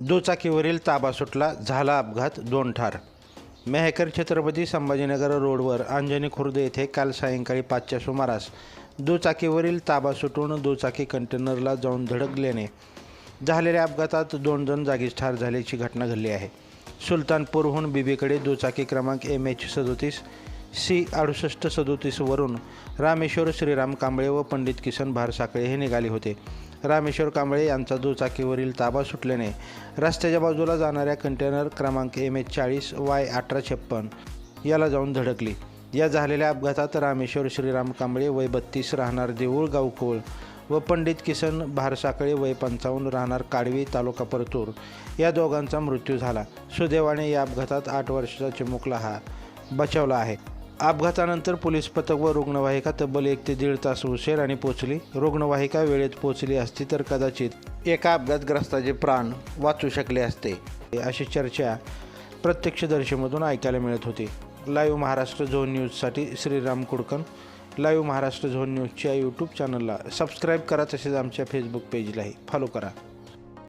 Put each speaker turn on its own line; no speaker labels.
दुचाकीवरील ताबा सुटला झाला अपघात दोन ठार. मेहकर छत्रपती संभाजीनगर रोडवर अंजनी खुर्द येथे काल सायंकाळी पाचच्या सुमारास दुचाकीवरील ताबा सुटून दुचाकी कंटेनरला जाऊन धडकल्याने झालेल्या अपघातात दोन जण जागीच ठार झाल्याची घटना घडली आहे. सुलतानपूरहून बीबीकडे दुचाकी क्रमांक एम एच सदोतीस सी अडुसष्ट सदोतीसवरून रामेश्वर श्रीराम कांबळे व पंडित किसन भारसाकळे हे निघाले होते. रामेश्वर कांबळे यांचा दुचाकीवरील ताबा सुटल्याने रस्त्याच्या बाजूला जाणाऱ्या कंटेनर क्रमांक एम एच चाळीस वाय अठरा छप्पन याला जाऊन धडकली. या झालेल्या अपघातात रामेश्वर श्रीराम कांबळे वय बत्तीस राहणार देऊळ गावखोळ व पंडित किसन भारसाकळे वय पंचावन्न राहणार काडवी तालुका परतूर या दोघांचा मृत्यू झाला. सुदैवाने या अपघातात आठ वर्षाचा चिमुकला हा बचावला आहे. अपघातानंतर पोलीस पथक व रुग्णवाहिका तब्बल एक ते दीड तास उशिराने पोचली. रुग्णवाहिका वेळेत पोचली असती तर कदाचित एका अपघातग्रस्ताचे प्राण वाचू शकले असते. अशी चर्चा प्रत्यक्षदर्शीमधून ऐकायला मिळत होती. लाईव्ह महाराष्ट्र झोन न्यूजसाठी श्रीराम कुडकन. लाईव्ह महाराष्ट्र झोन न्यूजच्या यूट्यूब चॅनलला सबस्क्राईब करा तसेच आमच्या फेसबुक पेजलाही फॉलो करा.